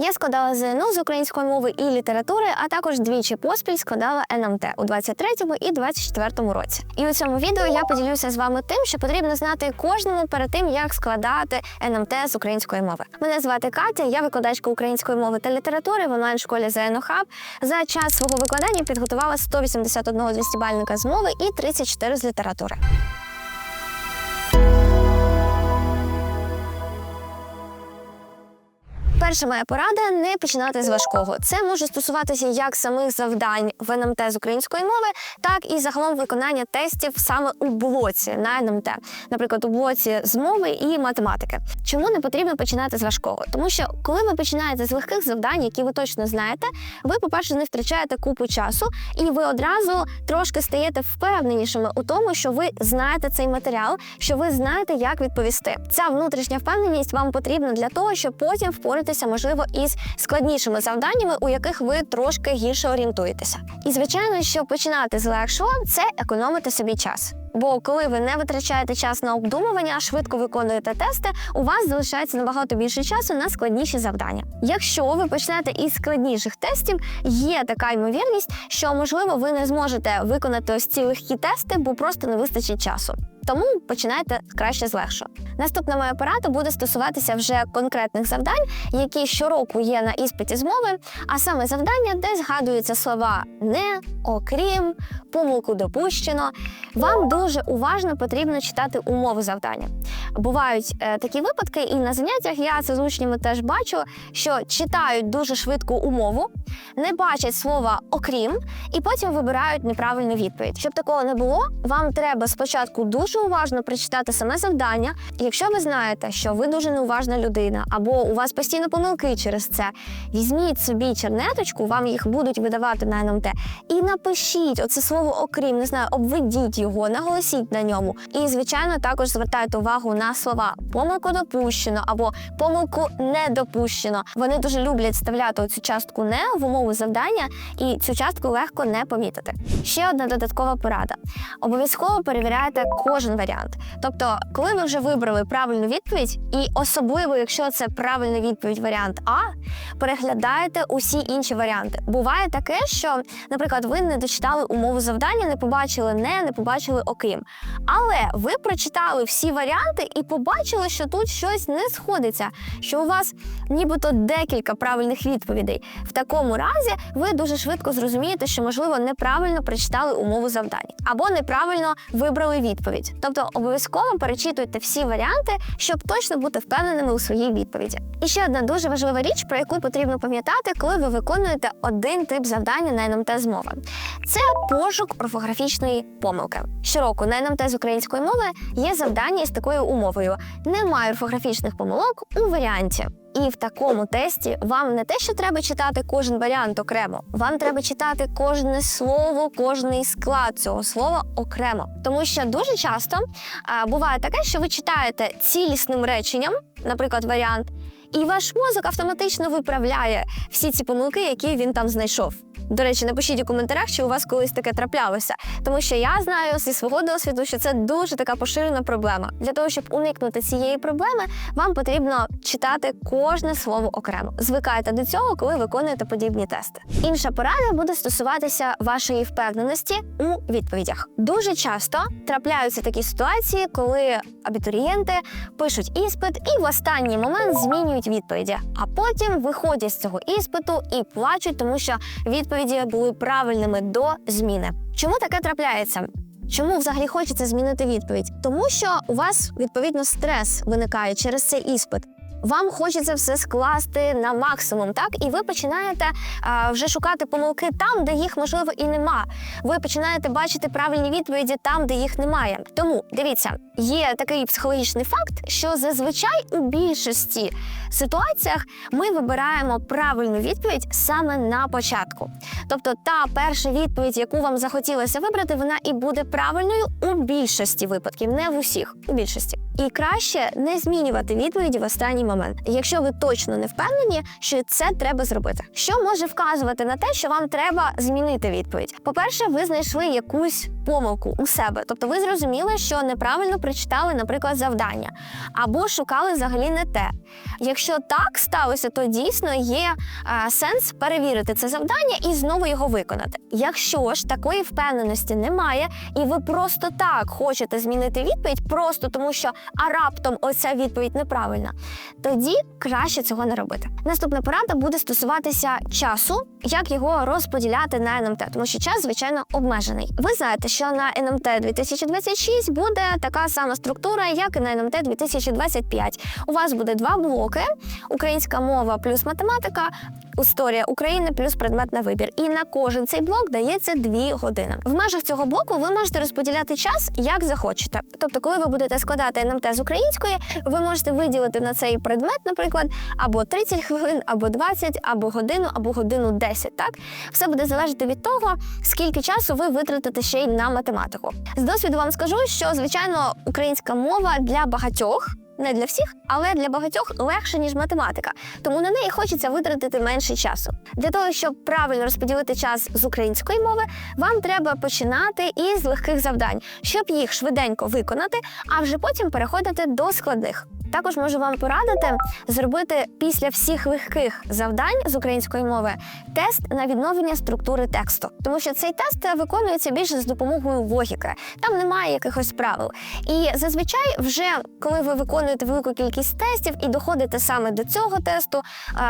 Я складала ЗНО з української мови і літератури, а також двічі поспіль складала НМТ у 23-му і 24-му році. І у цьому відео я поділюся з вами тим, що потрібно знати кожному перед тим, як складати НМТ з української мови. Мене звати Катя, я викладачка української мови та літератури в онлайн-школі ЗНО Хаб. За час свого викладання підготувала 181 200-бальника з мови і 34 з літератури. Перша моя порада не починати з важкого. Це може стосуватися як самих завдань в НМТ з української мови, так і загалом виконання тестів саме у блоці на НМТ, наприклад, у блоці з мови і математики. Чому не потрібно починати з важкого? Тому що коли ви починаєте з легких завдань, які ви точно знаєте, ви, по-перше, не втрачаєте купу часу, і ви одразу трошки стаєте впевненішими у тому, що ви знаєте цей матеріал, що ви знаєте, як відповісти. Ця внутрішня впевненість вам потрібна для того, щоб потім впоратися, можливо, із складнішими завданнями, у яких ви трошки гірше орієнтуєтеся. І звичайно, що починати з легшого це економити собі час. Бо коли ви не витрачаєте час на обдумування, а швидко виконуєте тести, у вас залишається набагато більше часу на складніші завдання. Якщо ви почнете із складніших тестів, є така ймовірність, що можливо ви не зможете виконати ось ці легкі тести, бо просто не вистачить часу. Тому починайте краще з легшого. Наступна моя порада буде стосуватися вже конкретних завдань, які щороку є на іспиті з мови, а саме завдання, де згадуються слова не, окрім, помилку допущено. Вам дуже уважно потрібно читати умови завдання. Бувають е, такі випадки, і на заняттях я це з учнями теж бачу, що читають дуже швидко умову, не бачать слова окрім, і потім вибирають неправильну відповідь. Щоб такого не було, вам треба спочатку дуже уважно прочитати саме завдання. Якщо ви знаєте, що ви дуже неуважна людина, або у вас постійно помилки через це, візьміть собі чернеточку, вам їх будуть видавати на НМТ, і напишіть оце слово окрім, не знаю, обведіть його, наголосіть на ньому. І, звичайно, також звертайте увагу на слова помилку допущено або помилку не допущено. Вони дуже люблять вставляти оцю частку не в умову завдання, і цю частку легко не помітити. Ще одна додаткова порада: обов'язково перевіряйте кожен варіант. Тобто, коли ви вже вибрали правильну відповідь, і особливо, якщо це правильна відповідь варіант А, переглядаєте усі інші варіанти. Буває таке, що, наприклад, ви не дочитали умову завдання, не побачили не, не побачили окрім. Але ви прочитали всі варіанти і побачили, що тут щось не сходиться, що у вас нібито декілька правильних відповідей. В такому разі ви дуже швидко зрозумієте, що можливо неправильно прочитали умову завдання або неправильно вибрали відповідь. Тобто обов'язково перечитуйте всі варіанти, щоб точно бути впевненими у своїй відповіді. І ще одна дуже важлива річ, про яку потрібно пам'ятати, коли ви виконуєте один тип завдання на НМТ з мови. Це пошук орфографічної помилки. Щороку на НМТ з української мови є завдання із такою умовою: немає орфографічних помилок у варіанті. І в такому тесті вам не те, що треба читати кожен варіант окремо, вам треба читати кожне слово, кожний склад цього слова окремо. Тому що дуже часто а, буває таке, що ви читаєте цілісним реченням, наприклад, варіант, і ваш мозок автоматично виправляє всі ці помилки, які він там знайшов. До речі, напишіть у коментарях, чи у вас колись таке траплялося, тому що я знаю зі свого досвіду, що це дуже така поширена проблема. Для того, щоб уникнути цієї проблеми, вам потрібно читати кожне слово окремо. Звикайте до цього, коли виконуєте подібні тести. Інша порада буде стосуватися вашої впевненості у відповідях. Дуже часто трапляються такі ситуації, коли абітурієнти пишуть іспит і в останній момент змінюють відповіді, а потім виходять з цього іспиту і плачуть, тому що відповіді були правильними до зміни. Чому таке трапляється? Чому взагалі хочеться змінити відповідь? Тому що у вас відповідно стрес виникає через цей іспит. Вам хочеться все скласти на максимум, так і ви починаєте а, вже шукати помилки там, де їх можливо і нема. Ви починаєте бачити правильні відповіді там, де їх немає. Тому дивіться, є такий психологічний факт, що зазвичай у більшості ситуаціях ми вибираємо правильну відповідь саме на початку. Тобто, та перша відповідь, яку вам захотілося вибрати, вона і буде правильною у більшості випадків, не в усіх, у більшості. І краще не змінювати відповіді в останній момент, якщо ви точно не впевнені, що це треба зробити. Що може вказувати на те, що вам треба змінити відповідь? По-перше, ви знайшли якусь помилку у себе. Тобто ви зрозуміли, що неправильно прочитали, наприклад, завдання, або шукали взагалі не те. Якщо так сталося, то дійсно є а, сенс перевірити це завдання і знову його виконати. Якщо ж такої впевненості немає, і ви просто так хочете змінити відповідь, просто тому що а раптом оця відповідь неправильна, тоді краще цього не робити. Наступна порада буде стосуватися часу, як його розподіляти на НМТ, тому що час, звичайно, обмежений. Ви знаєте, що на НМТ 2026 буде така сама структура, як і на НМТ 2025. У вас буде два блоки: українська мова плюс математика. Історія України плюс предмет на вибір. І на кожен цей блок дається дві години. В межах цього блоку ви можете розподіляти час як захочете. Тобто, коли ви будете складати НМТ з української, ви можете виділити на цей предмет, наприклад, або 30 хвилин, або 20, або годину, або годину 10. Так все буде залежати від того, скільки часу ви витратите ще й на математику. З досвіду вам скажу, що звичайно українська мова для багатьох. Не для всіх, але для багатьох легше ніж математика, тому на неї хочеться витратити менше часу. Для того щоб правильно розподілити час з української мови, вам треба починати із легких завдань, щоб їх швиденько виконати, а вже потім переходити до складних. Також можу вам порадити зробити після всіх легких завдань з української мови тест на відновлення структури тексту, тому що цей тест виконується більше з допомогою логіки. Там немає якихось правил. І зазвичай, вже коли ви виконуєте велику кількість тестів і доходите саме до цього тесту,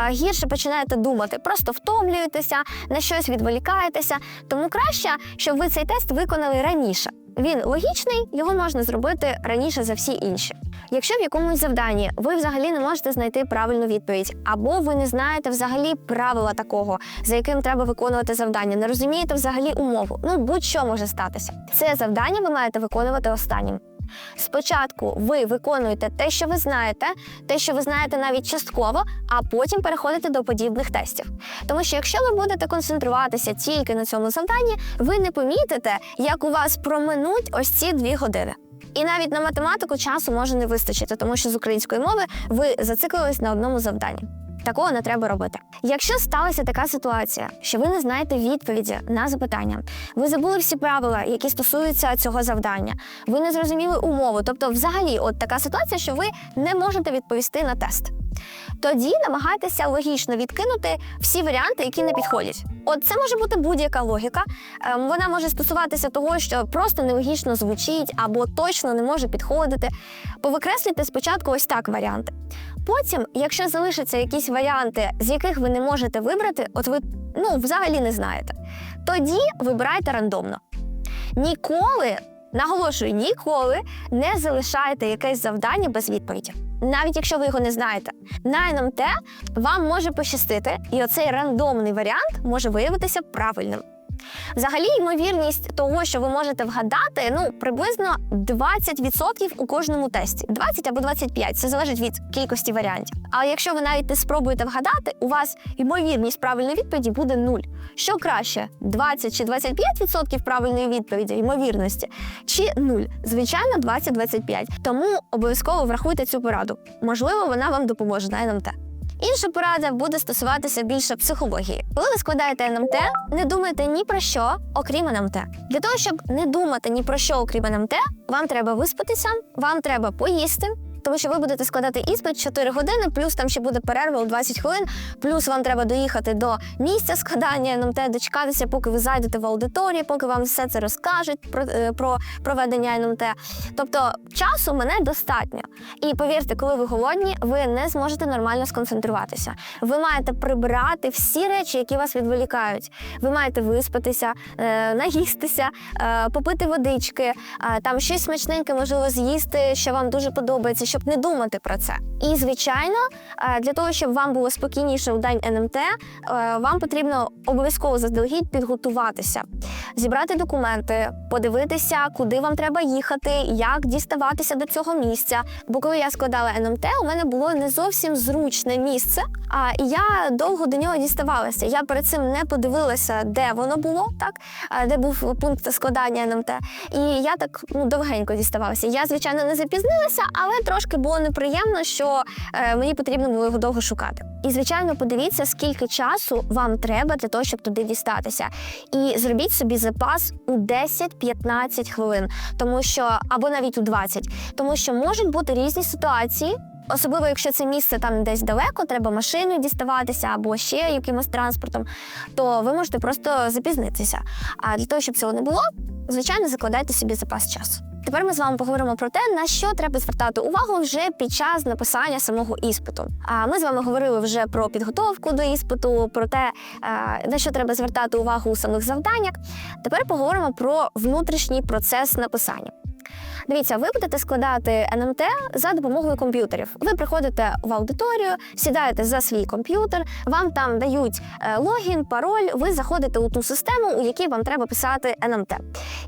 гірше починаєте думати, просто втомлюєтеся, на щось відволікаєтеся. Тому краще, щоб ви цей тест виконали раніше. Він логічний, його можна зробити раніше за всі інші. Якщо в якомусь завданні ви взагалі не можете знайти правильну відповідь, або ви не знаєте взагалі правила такого, за яким треба виконувати завдання, не розумієте взагалі умову, ну будь-що може статися. Це завдання ви маєте виконувати останнім. Спочатку ви виконуєте те, що ви знаєте, те, що ви знаєте навіть частково, а потім переходите до подібних тестів. Тому що якщо ви будете концентруватися тільки на цьому завданні, ви не помітите, як у вас проминуть ось ці дві години. І навіть на математику часу може не вистачити, тому що з української мови ви зациклились на одному завданні. Такого не треба робити. Якщо сталася така ситуація, що ви не знаєте відповіді на запитання, ви забули всі правила, які стосуються цього завдання, ви не зрозуміли умову, тобто, взагалі, от така ситуація, що ви не можете відповісти на тест. Тоді намагайтеся логічно відкинути всі варіанти, які не підходять. От це може бути будь-яка логіка. Ем, Вона може стосуватися того, що просто нелогічно звучить або точно не може підходити. Повикреслюйте спочатку ось так варіанти. Потім, якщо залишаться якісь варіанти, з яких ви не можете вибрати, от ви ну взагалі не знаєте, тоді вибирайте рандомно. Ніколи, наголошую, ніколи не залишайте якесь завдання без відповіді. Навіть якщо ви його не знаєте, на НМТ вам може пощастити, і оцей рандомний варіант може виявитися правильним. Взагалі, ймовірність того, що ви можете вгадати, ну приблизно 20% у кожному тесті. 20 або 25, це залежить від кількості варіантів. Але якщо ви навіть не спробуєте вгадати, у вас ймовірність правильної відповіді буде 0. Що краще, 20 чи 25% правильної відповіді, ймовірності, чи 0? Звичайно, 20-25. Тому обов'язково врахуйте цю пораду. Можливо, вона вам допоможе на НМТ. Інша порада буде стосуватися більше психології. Коли ви складаєте НМТ, не думайте ні про що, окрім НМТ. Для того, щоб не думати ні про що, окрім НМТ, вам треба виспатися, вам треба поїсти. Тому що ви будете складати іспит 4 години, плюс там ще буде перерва у 20 хвилин, плюс вам треба доїхати до місця складання НМТ, дочекатися, поки ви зайдете в аудиторію, поки вам все це розкажуть про, е, про проведення НМТ. Тобто часу мене достатньо. І повірте, коли ви голодні, ви не зможете нормально сконцентруватися. Ви маєте прибрати всі речі, які вас відволікають. Ви маєте виспатися, е, наїстися, е, попити водички, там щось смачненьке можливо з'їсти, що вам дуже подобається, щоб не думати про це. І звичайно, е, для того, щоб вам було спокійніше у день НМТ, е, вам потрібно обов'язково заздалегідь підготуватися, зібрати документи, подивитися, куди вам треба їхати, як діставатися до цього місця. Бо коли я складала НМТ, у мене було не зовсім зручне місце, а і я довго до нього діставалася. Я перед цим не подивилася, де воно було, так де був пункт складання НМТ. І я так ну довгенько діставалася. Я, звичайно, не запізнилася, але трошки трошки було неприємно, що е, мені потрібно було його довго шукати. І звичайно, подивіться, скільки часу вам треба для того, щоб туди дістатися. І зробіть собі запас у 10-15 хвилин, тому що або навіть у 20, тому що можуть бути різні ситуації. Особливо, якщо це місце там десь далеко, треба машиною діставатися або ще якимось транспортом, то ви можете просто запізнитися. А для того, щоб цього не було, звичайно, закладайте собі запас часу. Тепер ми з вами поговоримо про те, на що треба звертати увагу вже під час написання самого іспиту. А ми з вами говорили вже про підготовку до іспиту, про те, на що треба звертати увагу у самих завданнях. Тепер поговоримо про внутрішній процес написання. Дивіться, ви будете складати НМТ за допомогою комп'ютерів. Ви приходите в аудиторію, сідаєте за свій комп'ютер, вам там дають е, логін, пароль. Ви заходите у ту систему, у якій вам треба писати НМТ.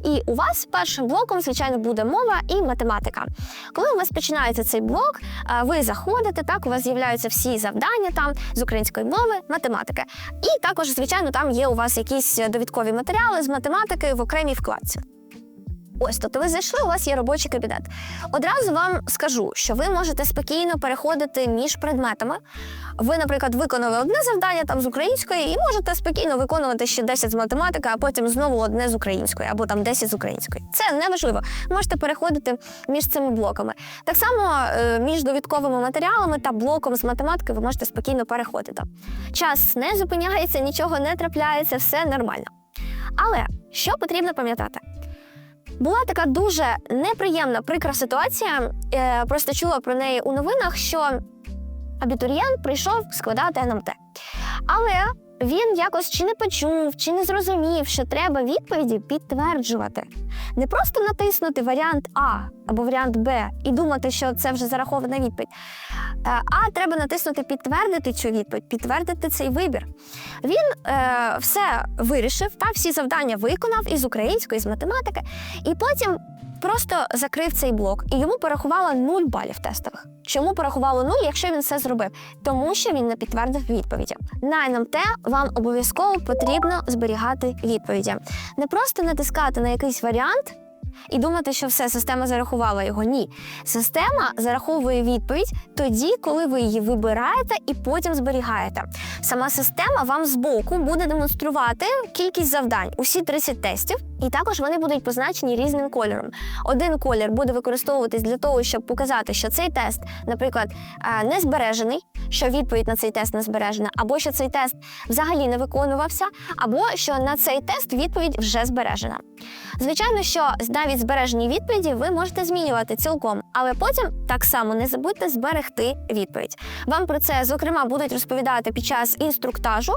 І у вас першим блоком, звичайно, буде мова і математика. Коли у вас починається цей блок, е, ви заходите, так у вас з'являються всі завдання там з української мови, математики. І також, звичайно, там є у вас якісь довідкові матеріали з математики в окремій вкладці. Ось, тобто ви зайшли, у вас є робочий кабінет. Одразу вам скажу, що ви можете спокійно переходити між предметами. Ви, наприклад, виконали одне завдання там з української, і можете спокійно виконувати ще 10 з математики, а потім знову одне з української, або там 10 з української. Це не важливо. Можете переходити між цими блоками. Так само е, між довідковими матеріалами та блоком з математики ви можете спокійно переходити. Час не зупиняється, нічого не трапляється, все нормально. Але що потрібно пам'ятати? Була така дуже неприємна прикра ситуація. Е, просто чула про неї у новинах, що абітурієнт прийшов складати НМТ. Але він якось чи не почув, чи не зрозумів, що треба відповіді підтверджувати. Не просто натиснути варіант А або варіант Б і думати, що це вже зарахована відповідь. Е, А треба натиснути підтвердити цю відповідь, підтвердити цей вибір. Він е, все вирішив, та всі завдання виконав із української, з математики, і потім просто закрив цей блок, і йому порахувало 0 балів тестових. Чому порахувало 0, якщо він все зробив? Тому що він не підтвердив відповіді. На НМТ вам обов'язково потрібно зберігати відповіді. Не просто натискати на якийсь варіант. І думати, що все, система зарахувала його. Ні. Система зараховує відповідь тоді, коли ви її вибираєте і потім зберігаєте. Сама система вам збоку буде демонструвати кількість завдань, усі 30 тестів, і також вони будуть позначені різним кольором. Один колір буде використовуватись для того, щоб показати, що цей тест, наприклад, е, не збережений, що відповідь на цей тест не збережена, або що цей тест взагалі не виконувався, або що на цей тест відповідь вже збережена. Звичайно, що навіть збережені відповіді ви можете змінювати цілком, але потім так само не забудьте зберегти відповідь. Вам про це зокрема будуть розповідати під час інструктажу,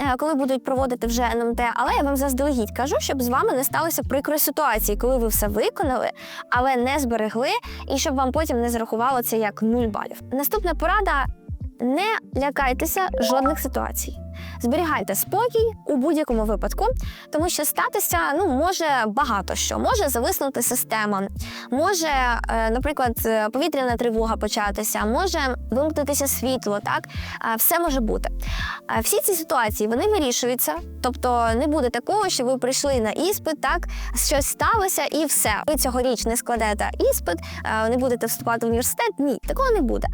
е, коли будуть проводити вже НМТ. Але я вам заздалегідь кажу, щоб з вами не сталося прикрої ситуації, коли ви все виконали, але не зберегли, і щоб вам потім не зарахувало це як 0 балів. Наступна порада. Не лякайтеся жодних ситуацій. Зберігайте спокій у будь-якому випадку, тому що статися ну може багато що. Може зависнути система, може, е, наприклад, е, повітряна тривога початися, може вимкнутися світло. Так Е, все може бути. Всі ці ситуації вони вирішуються, тобто не буде такого, що ви прийшли на іспит, так щось сталося, і все. Ви цьогоріч не складете іспит, не будете вступати в університет. Ні, такого не буде.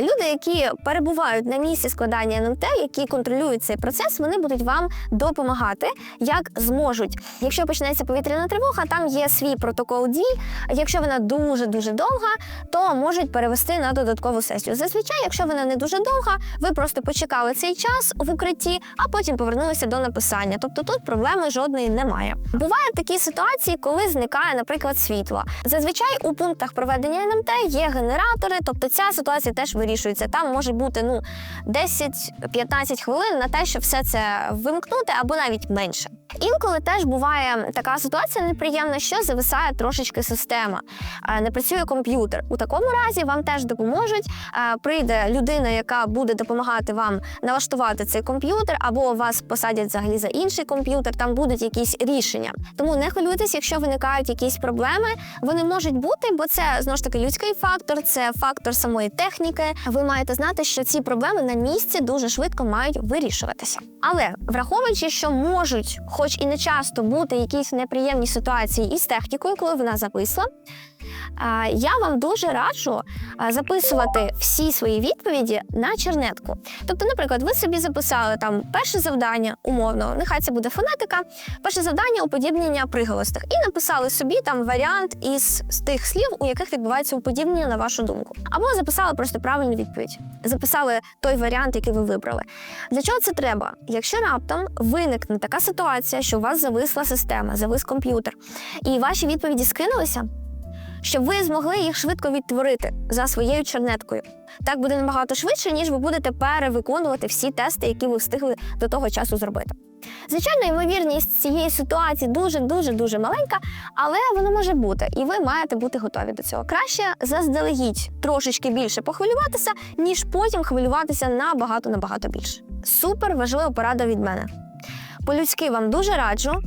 Люди, які перебувають на місці складання НМТ, які контролюють цей процес, вони будуть вам допомагати як зможуть. Якщо почнеться повітряна тривога, там є свій протокол дій. Якщо вона дуже дуже довга, то можуть перевести на додаткову сесію. Зазвичай, якщо вона не дуже довга, ви просто почекали цей час в укритті, а потім повернулися до написання. Тобто тут проблеми жодної немає. Бувають такі ситуації, коли зникає, наприклад, світло. Зазвичай у пунктах проведення НМТ є генератори, тобто ця ситуація теж вирішується. Там може бути ну 10-15 хвилин на те, щоб все це вимкнути, або навіть менше. Інколи теж буває така ситуація неприємна, що зависає трошечки система, Е, не працює комп'ютер. У такому разі вам теж допоможуть. Е, Прийде людина, яка буде допомагати вам налаштувати цей комп'ютер, або вас посадять взагалі за інший комп'ютер. Там будуть якісь рішення. Тому не хвилюйтесь, якщо виникають якісь проблеми. Вони можуть бути, бо це знову ж таки людський фактор, це фактор самої техніки. Ви маєте знати, що ці проблеми на місці дуже швидко мають вирішуватися. Але враховуючи, що можуть, хоч і не часто, бути якісь неприємні ситуації із технікою, коли вона зависла. Я вам дуже раджу записувати всі свої відповіді на чернетку. Тобто, наприклад, ви собі записали там перше завдання, умовно, нехай це буде фонетика, перше завдання уподібнення приголосних, і написали собі там варіант із тих слів, у яких відбувається уподібнення на вашу думку. Або записали просто правильну відповідь, записали той варіант, який ви вибрали. Для чого це треба? Якщо раптом виникне така ситуація, що у вас зависла система, завис комп'ютер, і ваші відповіді скинулися, щоб ви змогли їх швидко відтворити за своєю чернеткою. Так буде набагато швидше, ніж ви будете перевиконувати всі тести, які ви встигли до того часу зробити. Звичайно, ймовірність цієї ситуації дуже дуже дуже маленька, але воно може бути, і ви маєте бути готові до цього. Краще заздалегідь трошечки більше похвилюватися, ніж потім хвилюватися набагато набагато більше. Супер важлива порада від мене. По-людськи вам дуже раджу.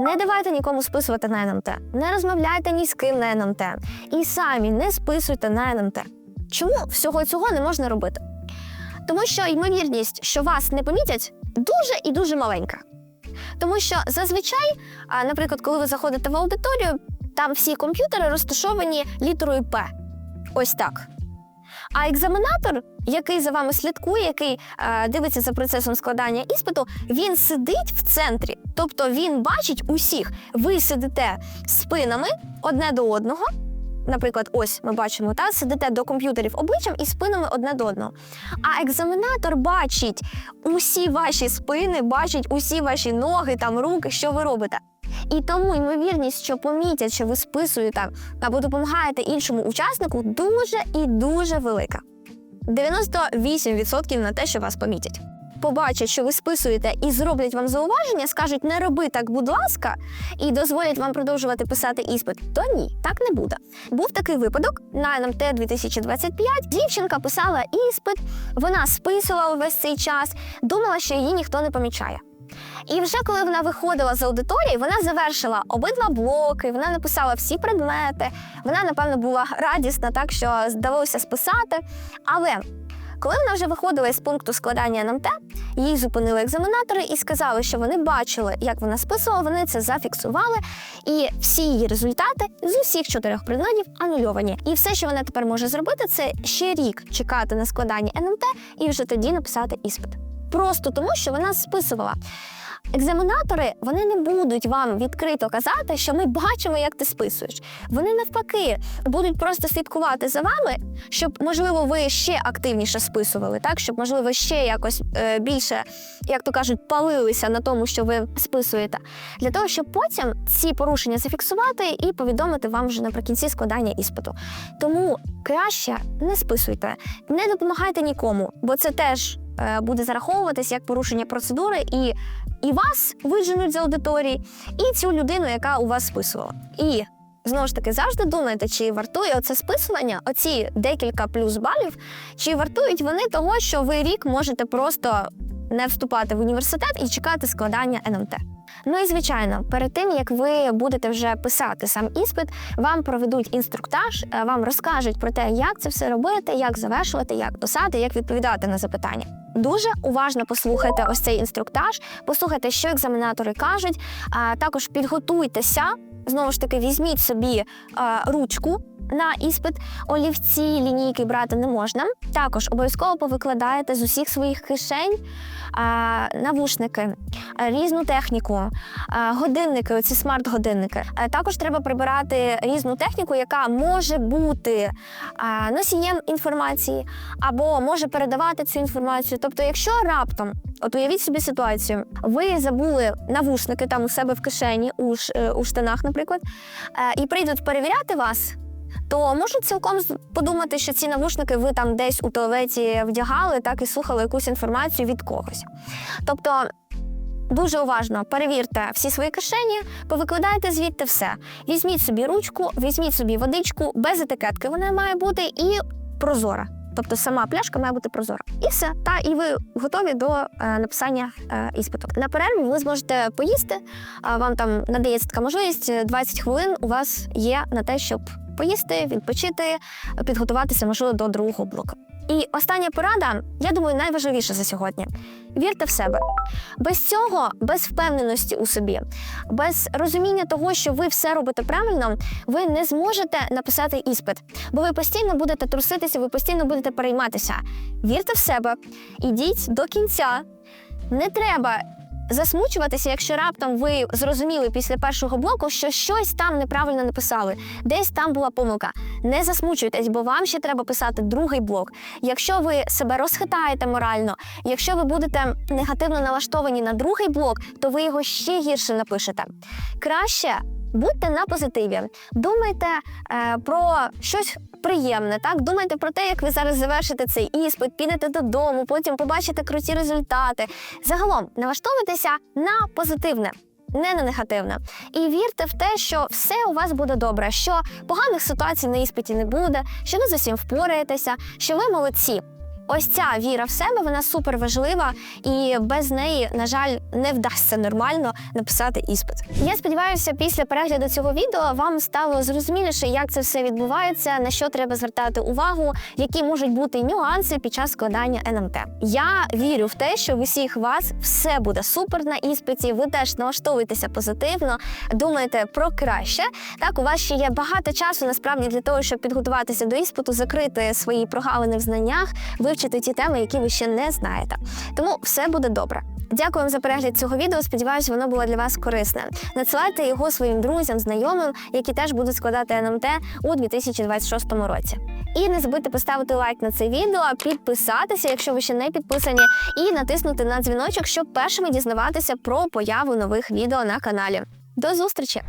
Не давайте нікому списувати на НМТ, не розмовляйте ні з ким на НМТ. І самі не списуйте на НМТ. Чому всього цього не можна робити? Тому що ймовірність, що вас не помітять, дуже і дуже маленька. Тому що зазвичай, наприклад, коли ви заходите в аудиторію, там всі комп'ютери розташовані літерою П. Ось так. А екзаменатор, який за вами слідкує, який е, дивиться за процесом складання іспиту, він сидить в центрі. Тобто він бачить усіх. Ви сидите спинами одне до одного. Наприклад, ось ми бачимо, та сидите до комп'ютерів обличчям і спинами одне до одного. А екзаменатор бачить усі ваші спини, бачить усі ваші ноги, там руки, що ви робите. І тому ймовірність, що помітять, що ви списуєте або допомагаєте іншому учаснику, дуже і дуже велика. 98% на те, що вас помітять. Побачать, що ви списуєте і зроблять вам зауваження, скажуть не роби так, будь ласка, і дозволять вам продовжувати писати іспит. То ні, так не буде. Був такий випадок на НМТ 2025. Дівчинка писала іспит, вона списувала весь цей час, думала, що її ніхто не помічає. І вже коли вона виходила з аудиторії, вона завершила обидва блоки, вона написала всі предмети. Вона, напевно, була радісна, так що здалося списати. Але коли вона вже виходила із пункту складання НМТ, їй зупинили екзаменатори і сказали, що вони бачили, як вона списувала, вони це зафіксували, і всі її результати з усіх чотирьох предметів анульовані. І все, що вона тепер може зробити, це ще рік чекати на складання НМТ і вже тоді написати іспит. Просто тому, що вона списувала. Екзаменатори вони не будуть вам відкрито казати, що ми бачимо, як ти списуєш. Вони навпаки будуть просто слідкувати за вами, щоб можливо ви ще активніше списували, так щоб можливо ще якось е, більше, як то кажуть, палилися на тому, що ви списуєте, для того, щоб потім ці порушення зафіксувати і повідомити вам вже наприкінці складання іспиту. Тому краще не списуйте, не допомагайте нікому, бо це теж е, буде зараховуватись як порушення процедури і і вас виженуть з аудиторії, і цю людину, яка у вас списувала. І знову ж таки завжди думайте, чи вартує оце списування, оці декілька плюс балів, чи вартують вони того, що ви рік можете просто не вступати в університет і чекати складання НМТ. Ну і звичайно, перед тим як ви будете вже писати сам іспит, вам проведуть інструктаж, е, вам розкажуть про те, як це все робити, як завершувати, як писати, як відповідати на запитання. Дуже уважно послухайте ось цей інструктаж, послухайте, що екзаменатори кажуть. А також підготуйтеся. Знову ж таки, візьміть собі а, ручку на іспит, олівці, лінійки брати не можна. Також обов'язково повикладаєте з усіх своїх кишень а, навушники, різну техніку, а, годинники, оці смарт-годинники. А, також треба прибирати різну техніку, яка може бути а, носієм інформації або може передавати цю інформацію. Тобто, якщо раптом, от уявіть собі ситуацію, ви забули навушники там у себе в кишені, у, е, у штанах, наприклад, е, і прийдуть перевіряти вас то можуть цілком подумати, що ці навушники ви там десь у туалеті вдягали, так і слухали якусь інформацію від когось. Тобто. Дуже уважно перевірте всі свої кишені, повикладайте звідти все. Візьміть собі ручку, візьміть собі водичку, без етикетки вона має бути і прозора. Тобто сама пляшка має бути прозора. І все. Та і ви готові до е, написання е, іспиту. На перерві ви зможете поїсти. А вам там надається така можливість 20 хвилин. У вас є на те, щоб поїсти, відпочити, підготуватися можливо до другого блоку. І остання порада, я думаю, найважливіша за сьогодні. Вірте в себе. Без цього, без впевненості у собі, без розуміння того, що ви все робите правильно, ви не зможете написати іспит, бо ви постійно будете труситися, ви постійно будете перейматися. Вірте в себе, ідіть до кінця. Не треба засмучуватися, якщо раптом ви зрозуміли після першого блоку, що щось там неправильно написали, десь там була помилка. Не засмучуйтесь, бо вам ще треба писати другий блок. Якщо ви себе розхитаєте морально, якщо ви будете негативно налаштовані на другий блок, то ви його ще гірше напишете. Краще. Будьте на позитиві, думайте е, про щось приємне. Так думайте про те, як ви зараз завершите цей іспит, підете додому, потім побачите круті результати. Загалом налаштовуйтеся на позитивне. Не на негативне. І вірте в те, що все у вас буде добре, що поганих ситуацій на іспиті не буде, що ви з усім впораєтеся, що ви молодці. Ось ця віра в себе, вона супер важлива, і без неї, на жаль, не вдасться нормально написати іспит. Я сподіваюся, після перегляду цього відео вам стало зрозуміліше, як це все відбувається, на що треба звертати увагу, які можуть бути нюанси під час складання НМТ. Я вірю в те, що в усіх вас все буде супер на іспиті. Ви теж налаштовуєтеся позитивно, думаєте про краще. Так, у вас ще є багато часу насправді для того, щоб підготуватися до іспиту, закрити свої прогалини в знаннях, вивчити ті теми, які ви ще не знаєте. Тому все буде добре. Дякую вам за перегляд цього відео. Сподіваюся, воно було для вас корисне. Надсилайте його своїм друзям, знайомим, які теж будуть складати НМТ у 2026 році. І не забудьте поставити лайк на це відео, підписатися, якщо ви ще не підписані, і натиснути на дзвіночок, щоб першими дізнаватися про появу нових відео на каналі. До зустрічі!